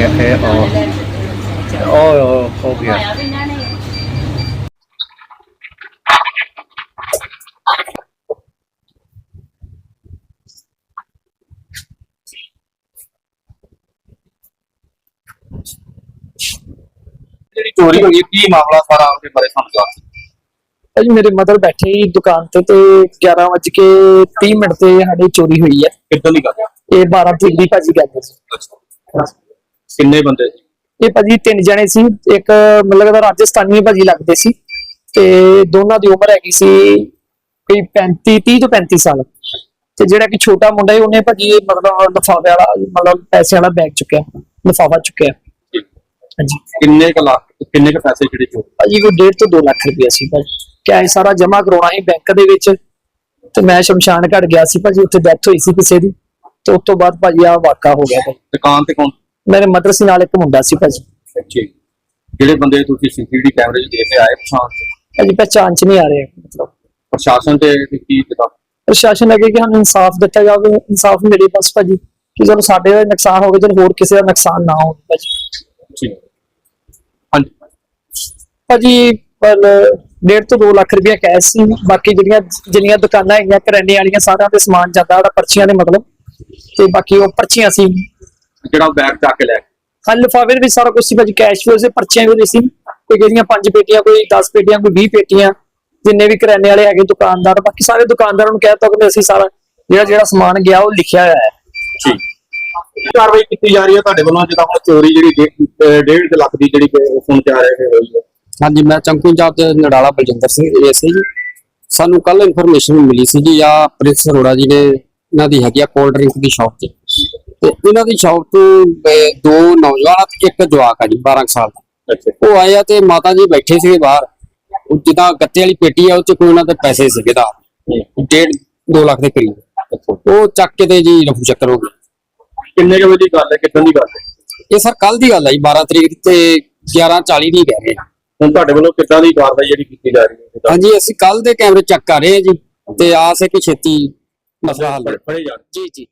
है और और हो गया ਜਿਹੜੀ ਚੋਰੀ ਹੋਈ ਹੈ ਕੀ ਮਾਮਲਾ ਸਾਰਾ ਉਹਦੇ ਬਾਰੇ ਸਾਨੂੰ ਦੱਸ ਭਾਜੀ ਮੇਰੇ ਮਦਰ ਬੈਠੇ ਹੀ ਦੁਕਾਨ ਤੇ ਤੇ 11 ਵਜੇ ਕੇ 30 ਮਿੰਟ ਤੇ ਸਾਡੀ ਚੋਰੀ ਹੋਈ ਹੈ ਕਿੱਦਾਂ ਦੀ ਗੱਲ ਹੈ ਇਹ 12 ਤਰੀਕ ਦੀ ਭਾਜੀ ਗੱਲ ਸੀ ਕਿੰਨੇ ਬੰਦੇ ਸੀ? ਇਹ ਭਾਜੀ ਤਿੰਨ ਜਣੇ ਸੀ ਇੱਕ ਮਤਲਬ ਦਾ ਰਾਜਸਥਾਨੀ ਭਾਜੀ ਲੱਗਦੇ ਸੀ ਤੇ ਦੋਨਾਂ ਦੀ ਉਮਰ ਹੈਗੀ ਸੀ ਕੋਈ 35 30 ਤੋਂ 35 ਸਾਲ ਤੇ ਜਿਹੜਾ ਕਿ ਛੋਟਾ ਮੁੰਡਾ ਹੈ ਉਹਨੇ ਭਾਜੀ ਇਹ ਮਤਲਬ ਲਫਾਵੇ ਵਾਲਾ ਮਤਲਬ ਪੈਸੇ ਵਾਲਾ ਬੈਗ ਚੁੱਕਿਆ ਲਫਾਵਾ ਚੁੱਕਿਆ। ਹਾਂਜੀ। ਕਿੰਨੇ ਕੁ ਲੱਖ ਕਿੰਨੇ ਕੁ ਪੈਸੇ ਜਿਹੜੇ ਚੋਰੀ ਭਾਜੀ ਕੋਈ 1.5 ਤੋਂ 2 ਲੱਖ ਰੁਪਇਆ ਸੀ ਭਾਜੀ। ਕੈਸ਼ ਸਾਰਾ ਜਮ੍ਹਾਂ ਕਰਾਉਣਾ ਸੀ ਬੈਂਕ ਦੇ ਵਿੱਚ ਤੇ ਮੈਂ ਸ਼ਮਸ਼ਾਨ ਘਾਟ ਗਿਆ ਸੀ ਭਾਜੀ ਉੱਥੇ ਡੈਥ ਹੋਈ ਸੀ ਕਿਸੇ ਦੀ ਤੇ ਉਸ ਤੋਂ ਬਾਅਦ ਭਾਜੀ ਆ ਵਾਕਾ ਹੋ ਗਿਆ ਦੁਕਾਨ ਤੇ ਕੌਣ ਮੇਰੇ ਮਦਰ ਸੀ ਨਾਲ ਇੱਕ ਮੁੰਡਾ ਸੀ ਭਾਜੀ। ਅੱਛੇ ਜਿਹੜੇ ਬੰਦੇ ਤੁਸੀਂ ਸੀਸੀਟੀਵੀ ਕੈਮਰੇ 'ਚ ਦੇਖੇ ਆਏ ਪਛਾਣ? ਭਾਜੀ ਪਹਿਚਾਣ ਚ ਨਹੀਂ ਆ ਰਹੇ ਮਤਲਬ। ਪ੍ਰਸ਼ਾਸਨ ਤੇ ਕੀ ਪਤਾ ਪ੍ਰਸ਼ਾਸਨ ਅੱਗੇ ਕਿ ਸਾਨੂੰ ਇਨਸਾਫ ਦਿੱਤਾ ਜਾਵੇ ਇਨਸਾਫ ਮਿਲੇ ਬਸ ਭਾਜੀ। ਕਿ ਜਦੋਂ ਸਾਡੇ ਦਾ ਨੁਕਸਾਨ ਹੋ ਗਿਆ ਜਦੋਂ ਹੋਰ ਕਿਸੇ ਦਾ ਨੁਕਸਾਨ ਨਾ ਹੋਵੇ ਭਾਜੀ। ਠੀਕ ਹਾਂਜੀ। ਭਾਜੀ ਪਰ 1.5 ਤੋਂ 2 ਲੱਖ ਰੁਪਇਆ ਕੈਸ਼ ਸੀ। ਬਾਕੀ ਜਿਹੜੀਆਂ ਜਿੰਨੀਆਂ ਦੁਕਾਨਾਂ ਹੈਗੀਆਂ ਕਰਿਆਨੇ ਵਾਲੀਆਂ ਸਾਰਿਆਂ ਦੇ ਸਮਾਨ ਜਾਂਦਾ ਜਿਹੜਾ ਪਰਚੀਆਂ ਦੇ ਮਤਲਬ ਤੇ ਬਾਕੀ ਉਹ ਪਰਚੀਆਂ ਸੀ। ਜਿਹੜਾ ਬੈਗ ਚੱਕ ਕੇ ਲੈ ਗਏ। ਹਾਂ ਲਿਫਾਫੇ ਦੇ ਵਿੱਚ ਸਾਰਾ ਕੁਝ ਸੀ ਭਾਜੀ ਕੈਸ਼ ਵੀ ਉਹਦੇ ਪਰਚੀਆਂ ਵੀ ਸੀ। ਕੋਈ ਕਹਿੰਦੀਆਂ ਪੰਜ ਪੇਟੀਆਂ ਕੋਈ 10 ਪੇਟੀਆਂ ਕੋਈ 20 ਪੇਟੀਆਂ ਜਿੰਨੇ ਵੀ ਕਰਿਆਨੇ ਵਾਲੇ ਹੈਗੇ ਦੁਕਾਨਦਾਰ ਬਾਕੀ ਸਾਰੇ ਦੁਕਾਨਦਾਰਾਂ ਨੂੰ ਕਹਿ ਤਾ ਕਿ ਅਸੀਂ ਸਾਰਾ ਜਿਹੜਾ ਜਿਹੜਾ ਸਮਾਨ ਗਿਆ ਉਹ ਲਿਖਿਆ ਹੋਇਆ ਹੈ। ਕੀ ਕਾਰਵਾਈ ਕੀਤੀ ਜਾ ਰਹੀ ਹੈ ਤੁਹਾਡੇ ਵੱਲੋਂ ਜਿੱਦਾਂ ਹੁਣ ਚੋਰੀ ਜਿਹੜੀ ਡੇ- ਅਹ ਡੇਢ ਕੁ ਲੱਖ ਦੀ ਜਿਹੜੀ ਕਿ ਸੁਣ ਕੇ ਆ ਰਹੇ ਹੋਈ ਹੈ। ਹਾਂਜੀ ਮੈਂ ਚੰਕੂ ਜਾਤ ਦੇ ਨਡਾਲਾ ਬਲਜਿੰਦਰ ਸਿੰਘ ਏਐਸਏ ਜੀ। ਸਾਨੂੰ ਕੱਲ ਇਨਫੋਰਮੇਸ਼ਨ ਮਿਲੀ ਸੀ ਜੀ ਆ ਪ੍ਰਿੰਸ ਅਰੋੜਾ ਜੀ ਨੇ ਇਹਨਾਂ ਦੀ ਹੈਗੀ ਆ ਕੋਲਡ ਡਰਿੰਕ ਦੀ ਸ਼ਾਪ ਤੇ ਤੇ ਇਹਨਾਂ ਦੀ ਸ਼ਾਪ ਤੋਂ ਦੋ ਨੌਜਵਾਨ ਤੇ ਇੱਕ ਜਵਾਕ ਆ ਜੀ 12 ਕੁ ਸਾਲ ਦਾ। ਉਹ ਆਏ ਆ ਤੇ ਮਾਤਾ ਜੀ ਬੈਠੇ ਸੀਗੇ ਬਾਹਰ। ਉਹ ਜਿੱਦਾਂ ਗੱਤੇ ਵਾਲੀ ਪੇਟੀ ਆ ਉਹ ਚ ਕੋਈ ਉਹਨਾਂ ਦੇ ਪੈਸੇ ਸੀਗੇ ਦਾ। ਡੇਢ 2 ਲੱਖ ਦੇ ਕਰੀਬ। ਉਹ ਚੱਕ ਕੇ ਤੇ ਜੀ ਰਫੂ ਚੱਕਰ ਹੋ ਗਏ ਕਿੰਨੇ ਕੁ ਵਜੇ ਦੀ ਗੱਲ ਹੈ ਕਿੱਦਾਂ ਦੀ ਗੱਲ ਹੈ? ਇਹ ਸਰ ਕੱਲ ਦੀ ਗੱਲ ਆ ਜੀ 12 ਤਰੀਕ ਤੇ 11:40 ਦੀ ਕਹਿ ਰਹੇ ਹੁਣ ਤੁਹਾਡੇ ਵੱਲੋਂ ਕਿੱਦਾਂ ਦੀ ਕਾਰਵਾਈ ਜਿਹੜੀ ਕੀਤੀ ਜਾ ਰਹੀ ਹੈ? ਹਾਂਜੀ ਅਸੀਂ ਕੱਲ ਦੇ ਕੈਮਰੇ ਚੈੱਕ ਕਰ ਰਹੇ ਹਾਂ ਜੀ ਤੇ ਆਸ ਹੈ ਕਿ ਛੇਤੀ ਮਸਲਾ ਹੱਲ ਹੋ ਜਾਣ ਜੀ ਜੀ।